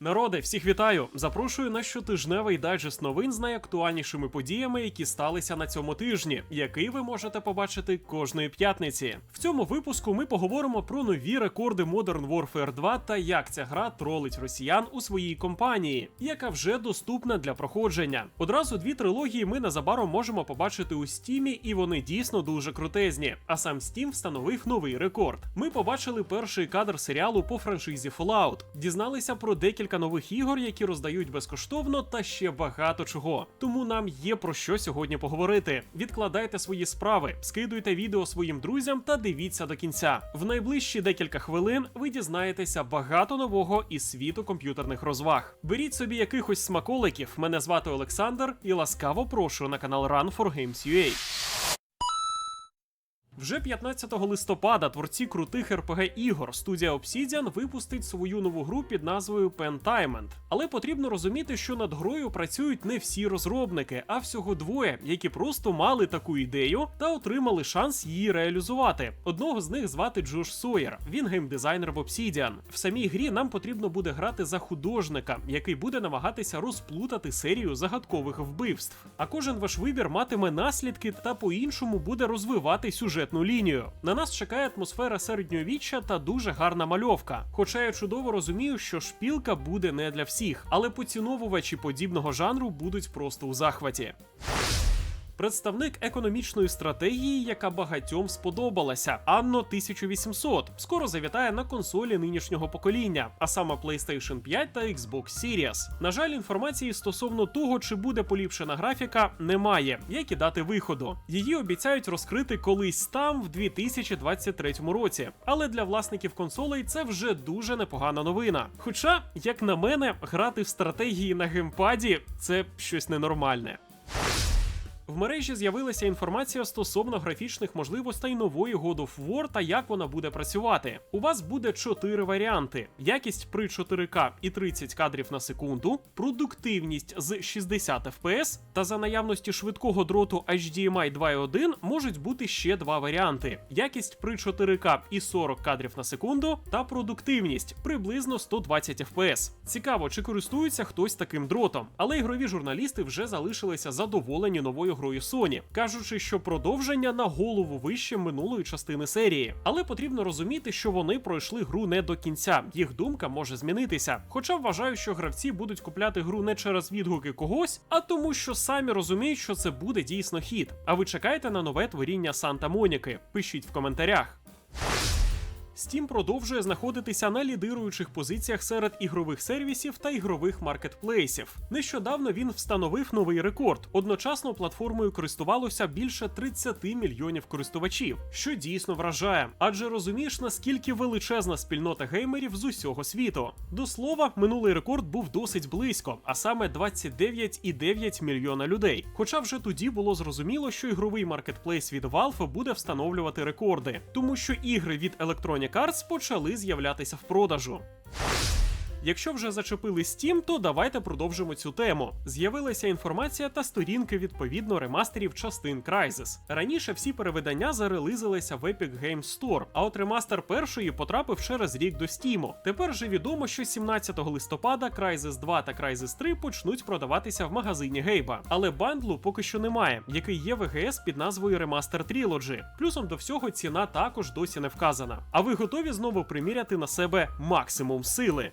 Народи, всіх вітаю! Запрошую на щотижневий дайджест новин з найактуальнішими подіями, які сталися на цьому тижні, який ви можете побачити кожної п'ятниці. В цьому випуску ми поговоримо про нові рекорди Modern Warfare 2 та як ця гра тролить росіян у своїй компанії, яка вже доступна для проходження. Одразу дві трилогії ми незабаром можемо побачити у стімі, і вони дійсно дуже крутезні. А сам Steam встановив новий рекорд. Ми побачили перший кадр серіалу по франшизі Fallout, дізналися про декілька нових ігор, які роздають безкоштовно, та ще багато чого. Тому нам є про що сьогодні поговорити. Відкладайте свої справи, скидуйте відео своїм друзям та дивіться до кінця. В найближчі декілька хвилин ви дізнаєтеся багато нового із світу комп'ютерних розваг. Беріть собі якихось смаколиків. Мене звати Олександр і ласкаво прошу на канал Run for Games UA. Вже 15 листопада творці крутих rpg ігор студія Obsidian випустить свою нову гру під назвою Pentiment. Але потрібно розуміти, що над грою працюють не всі розробники, а всього двоє, які просто мали таку ідею та отримали шанс її реалізувати. Одного з них звати Джош Сойер. Він геймдизайнер в Obsidian. В самій грі нам потрібно буде грати за художника, який буде намагатися розплутати серію загадкових вбивств. А кожен ваш вибір матиме наслідки та по-іншому буде розвивати сюжетну лінію. На нас чекає атмосфера середньовіччя та дуже гарна мальовка. Хоча я чудово розумію, що шпілка буде не для всіх, але поціновувачі подібного жанру будуть просто у захваті. Представник економічної стратегії, яка багатьом сподобалася, Анно 1800, скоро завітає на консолі нинішнього покоління, а саме PlayStation 5 та Xbox Series. На жаль, інформації стосовно того, чи буде поліпшена графіка, немає, як і дати виходу. Її обіцяють розкрити колись там, в 2023 році. Але для власників консолей це вже дуже непогана новина. Хоча, як на мене, грати в стратегії на геймпаді це щось ненормальне. В мережі з'явилася інформація стосовно графічних можливостей нової God of War та як вона буде працювати. У вас буде чотири варіанти: якість при 4К і 30 кадрів на секунду, продуктивність з 60 FPS, та за наявності швидкого дроту HDMI 2.1 можуть бути ще два варіанти: якість при 4К і 40 кадрів на секунду, та продуктивність приблизно 120 FPS. Цікаво, чи користується хтось таким дротом, але ігрові журналісти вже залишилися задоволені новою грою Sony, кажучи, що продовження на голову вище минулої частини серії. Але потрібно розуміти, що вони пройшли гру не до кінця. Їх думка може змінитися. Хоча вважаю, що гравці будуть купляти гру не через відгуки когось, а тому, що самі розуміють, що це буде дійсно хід. А ви чекаєте на нове творіння Санта Моніки? Пишіть в коментарях. Steam продовжує знаходитися на лідируючих позиціях серед ігрових сервісів та ігрових маркетплейсів. Нещодавно він встановив новий рекорд. Одночасно платформою користувалося більше 30 мільйонів користувачів, що дійсно вражає. Адже розумієш, наскільки величезна спільнота геймерів з усього світу. До слова, минулий рекорд був досить близько, а саме 29,9 мільйона людей. Хоча вже тоді було зрозуміло, що ігровий маркетплейс від Valve буде встановлювати рекорди, тому що ігри від Electronic Arts почали з'являтися в продажу. Якщо вже зачепили Steam, то давайте продовжимо цю тему. З'явилася інформація та сторінки відповідно ремастерів частин Crysis. Раніше всі перевидання зарелизилися в Epic Games Store, а от ремастер першої потрапив через рік до Steam. Тепер же відомо, що 17 листопада Crysis 2 та Crysis 3 почнуть продаватися в магазині Гейба. Але бандлу поки що немає, який є в EGS під назвою Remaster Trilogy. Плюсом до всього ціна також досі не вказана. А ви готові знову приміряти на себе максимум сили?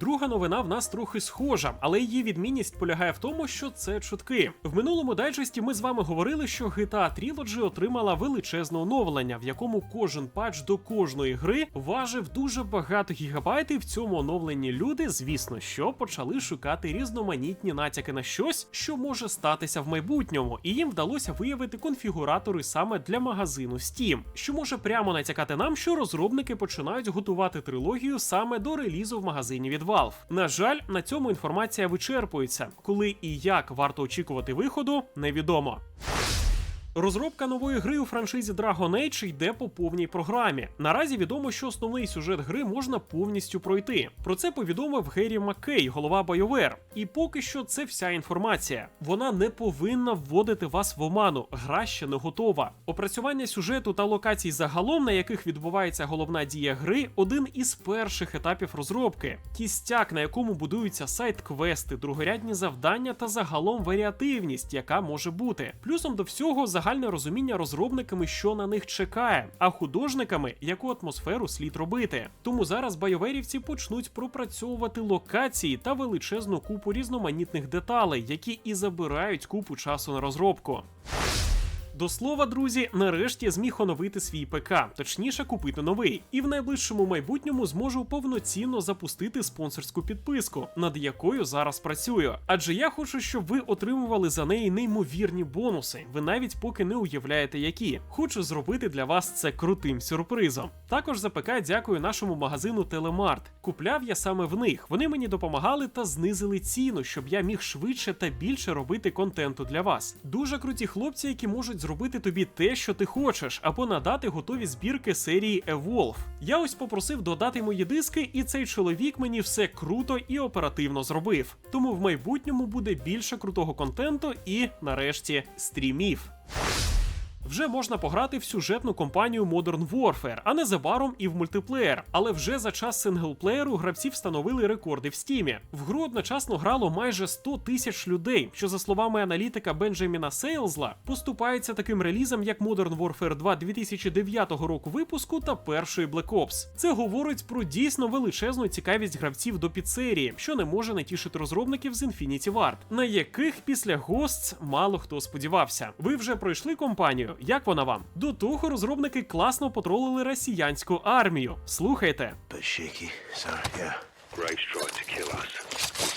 Друга новина в нас трохи схожа, але її відмінність полягає в тому, що це чутки. В минулому дайджесті ми з вами говорили, що GTA Trilogy отримала величезне оновлення, в якому кожен патч до кожної гри важив дуже багато гігабайт, і в цьому оновленні люди, звісно, що почали шукати різноманітні натяки на щось, що може статися в майбутньому, і їм вдалося виявити конфігуратори саме для магазину Steam, що може прямо натякати нам, що розробники починають готувати трилогію саме до релізу в магазині Valve. На жаль, на цьому інформація вичерпується. Коли і як варто очікувати виходу, невідомо. Розробка нової гри у франшизі Dragon Age йде по повній програмі. Наразі відомо, що основний сюжет гри можна повністю пройти. Про це повідомив Геррі Маккей, голова BioWare. І поки що це вся інформація. Вона не повинна вводити вас в оману. Гра ще не готова. Опрацювання сюжету та локацій загалом, на яких відбувається головна дія гри, один із перших етапів розробки. Кістяк, на якому будуються сайт-квести, другорядні завдання та загалом варіативність, яка може бути. Плюсом до всього загальне розуміння розробниками, що на них чекає, а художниками, яку атмосферу слід робити. Тому зараз байоверівці почнуть пропрацьовувати локації та величезну купу різноманітних деталей, які і забирають купу часу на розробку. До слова, друзі, нарешті зміг оновити свій ПК, точніше купити новий, і в найближчому майбутньому зможу повноцінно запустити спонсорську підписку, над якою зараз працюю. Адже я хочу, щоб ви отримували за неї неймовірні бонуси. Ви навіть поки не уявляєте, які. Хочу зробити для вас це крутим сюрпризом. Також за ПК дякую нашому магазину Телемарт. Купляв я саме в них. Вони мені допомагали та знизили ціну, щоб я міг швидше та більше робити контенту для вас. Дуже круті хлопці, які можуть зробити тобі те, що ти хочеш, або надати готові збірки серії Evolve. Я ось попросив додати мої диски, і цей чоловік мені все круто і оперативно зробив. Тому в майбутньому буде більше крутого контенту і, нарешті, стрімів. Вже можна пограти в сюжетну кампанію Modern Warfare, а незабаром і в мультиплеєр. Але вже за час синглплеєру гравці встановили рекорди в стімі. В гру одночасно грало майже 100 тисяч людей, що за словами аналітика Бенджаміна Сейлзла поступається таким релізам, як Modern Warfare 2 2009 року випуску та першої Black Ops. Це говорить про дійсно величезну цікавість гравців до підсерії, що не може не тішити розробників з Infinity Ward, на яких після Ghosts мало хто сподівався. Ви вже пройшли Як вона вам? До того розробники класно потролили росіянську армію. Слухайте. Bit shaky, sir, yeah. Graves tried to kill us.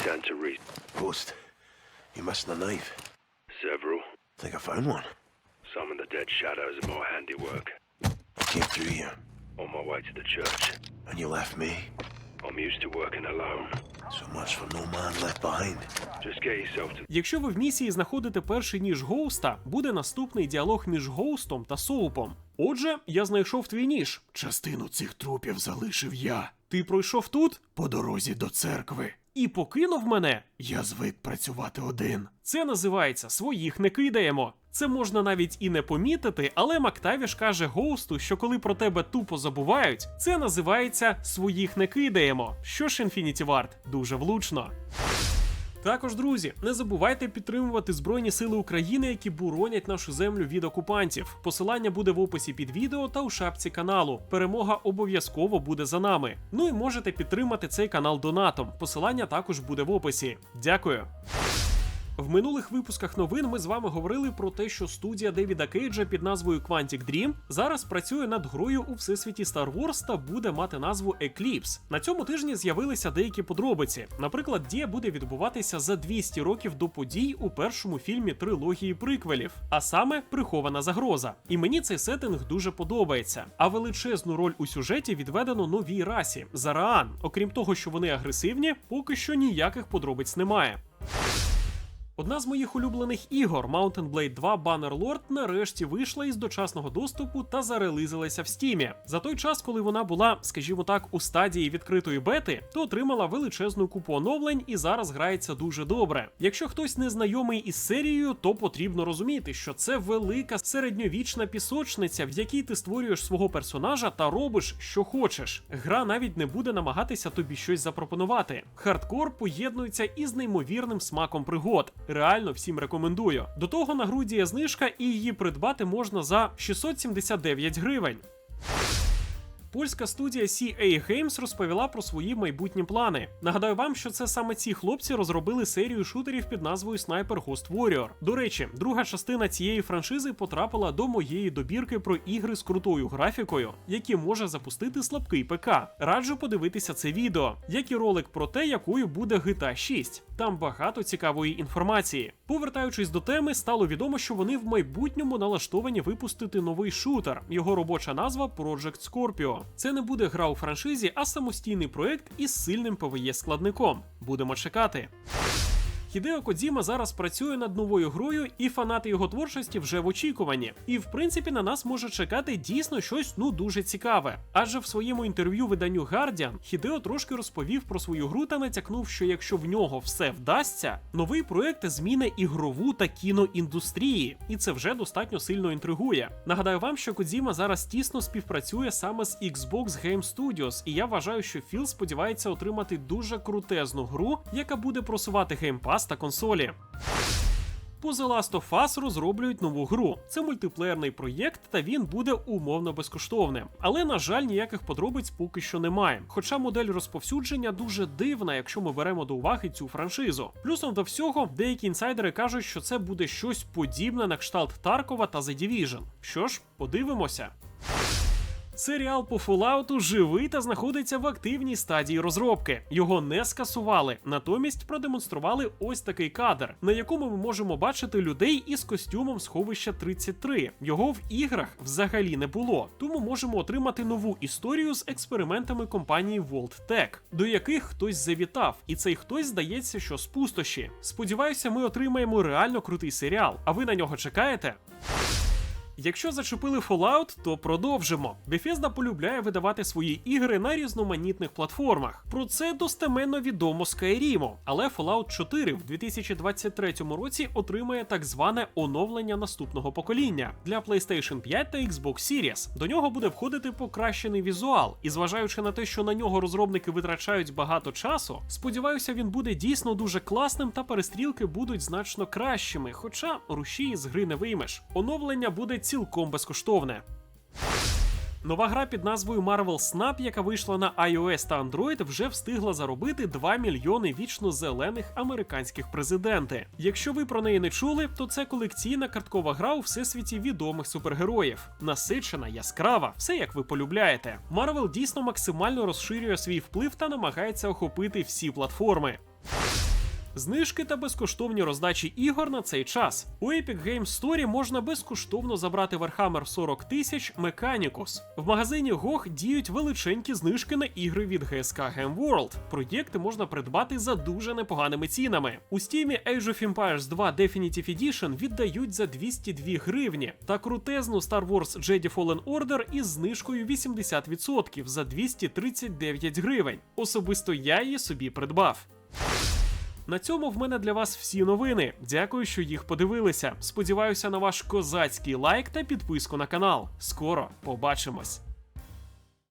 Stand to reason. Ghost, you missing a knife? Several. Think I found one. Some in the dead shadows of my handiwork. I came through here, On my way to the church. and you left me. I'm used to working alone. So much for no man left behind. Just get yourself to Якщо ви в місії знаходите перший ніж Гоуста, буде наступний діалог між Гоустом та Соупом. Отже, я знайшов твій ніж. Частину цих трупів залишив я Ти пройшов тут по дорозі до церкви. І покинув мене. Я звик працювати один. Це називається своїх не кидаємо. Це можна навіть і не помітити, але Мактавіш каже Гоусту, що коли про тебе тупо забувають, це називається своїх не кидаємо. Що ж Infinity Ward? дуже влучно. Також, друзі, не забувайте підтримувати Збройні Сили України, які боронять нашу землю від окупантів. Посилання буде в описі під відео та у шапці каналу. Перемога обов'язково буде за нами. Ну і можете підтримати цей канал донатом. Посилання також буде в описі. Дякую. В минулих випусках новин ми з вами говорили про те, що студія Девіда Кейджа під назвою Quantic Dream зараз працює над грою у всесвіті Star Wars та буде мати назву Eclipse. На цьому тижні з'явилися деякі подробиці. Наприклад, дія буде відбуватися за 200 років до подій у першому фільмі трилогії приквелів, а саме прихована загроза. І мені цей сеттинг дуже подобається. А величезну роль у сюжеті відведено новій расі Зараан. Окрім того, що вони агресивні, поки що ніяких подробиць немає. Одна з моїх улюблених ігор Mountain Blade 2 Bannerlord нарешті вийшла із дочасного доступу та зарелизилася в стімі. За той час, коли вона була, скажімо так, у стадії відкритої бети, то отримала величезну купу оновлень і зараз грається дуже добре. Якщо хтось не знайомий із серією, то потрібно розуміти, що це велика середньовічна пісочниця, в якій ти створюєш свого персонажа та робиш, що хочеш. Гра навіть не буде намагатися тобі щось запропонувати. Хардкор поєднується із неймовірним смаком пригод. Реально всім рекомендую. До того на груді є знижка, і її придбати можна за 679 гривень. Польська студія CA Games розповіла про свої майбутні плани. Нагадаю вам, що це саме ці хлопці розробили серію шутерів під назвою Sniper Ghost Warrior. До речі, друга частина цієї франшизи потрапила до моєї добірки про ігри з крутою графікою, які може запустити слабкий ПК. Раджу подивитися це відео, як і ролик про те, якою буде GTA 6. Там багато цікавої інформації. Повертаючись до теми, стало відомо, що вони в майбутньому налаштовані випустити новий шутер. Його робоча назва Project Scorpio. Це не буде гра у франшизі, а самостійний проект із сильним PvE складником. Будемо чекати. Хідео Кодзіма зараз працює над новою грою, і фанати його творчості вже в очікуванні. І в принципі на нас може чекати дійсно щось ну дуже цікаве. Адже в своєму інтерв'ю виданню Guardian Хідео трошки розповів про свою гру та натякнув, що якщо в нього все вдасться, новий проект зміни ігрову та кіноіндустрії, і це вже достатньо сильно інтригує. Нагадаю вам, що Кодзіма зараз тісно співпрацює саме з Xbox Game Studios, і я вважаю, що Філ сподівається отримати дуже крутезну гру, яка буде просувати геймпас та консолі. По The Last of Us розроблюють нову гру. Це мультиплеєрний проєкт, та він буде умовно безкоштовним. Але, на жаль, ніяких подробиць поки що немає. Хоча модель розповсюдження дуже дивна, якщо ми беремо до уваги цю франшизу. Плюсом до всього, деякі інсайдери кажуть, що це буде щось подібне на кшталт Таркова та The Division. Що ж, подивимося. Серіал по Fallout живий та знаходиться в активній стадії розробки. Його не скасували, натомість продемонстрували ось такий кадр, на якому ми можемо бачити людей із костюмом сховища 33. Його в іграх взагалі не було, тому можемо отримати нову історію з експериментами компанії Volt Tech, до яких хтось завітав, і цей хтось здається, що з пустоші. Сподіваюся, ми отримаємо реально крутий серіал. А ви на нього чекаєте? Якщо зачепили Fallout, то продовжимо. Bethesda полюбляє видавати свої ігри на різноманітних платформах. Про це достеменно відомо Skyrim, але Fallout 4 в 2023 році отримає так зване оновлення наступного покоління для PlayStation 5 та Xbox Series. До нього буде входити покращений візуал, і зважаючи на те, що на нього розробники витрачають багато часу, сподіваюся, він буде дійсно дуже класним та перестрілки будуть значно кращими, хоча рушії з гри не виймеш. Оновлення буде цілком безкоштовне. Нова гра під назвою Marvel Snap, яка вийшла на iOS та Android, вже встигла заробити 2 мільйони вічно зелених американських президенти. Якщо ви про неї не чули, то це колекційна карткова гра у всесвіті відомих супергероїв. Насичена, яскрава, все як ви полюбляєте. Marvel дійсно максимально розширює свій вплив та намагається охопити всі платформи. Знижки та безкоштовні роздачі ігор на цей час. У Epic Games Store можна безкоштовно забрати Warhammer 40 тисяч Mechanicus. В магазині GOG діють величенькі знижки на ігри від GSK Game World. Проєкти можна придбати за дуже непоганими цінами. У Steam Age of Empires 2 Definitive Edition віддають за 202 гривні та крутезну Star Wars Jedi Fallen Order із знижкою 80% за 239 гривень. Особисто я її собі придбав. На цьому в мене для вас всі новини. Дякую, що їх подивилися. Сподіваюся на ваш козацький лайк та підписку на канал. Скоро побачимось.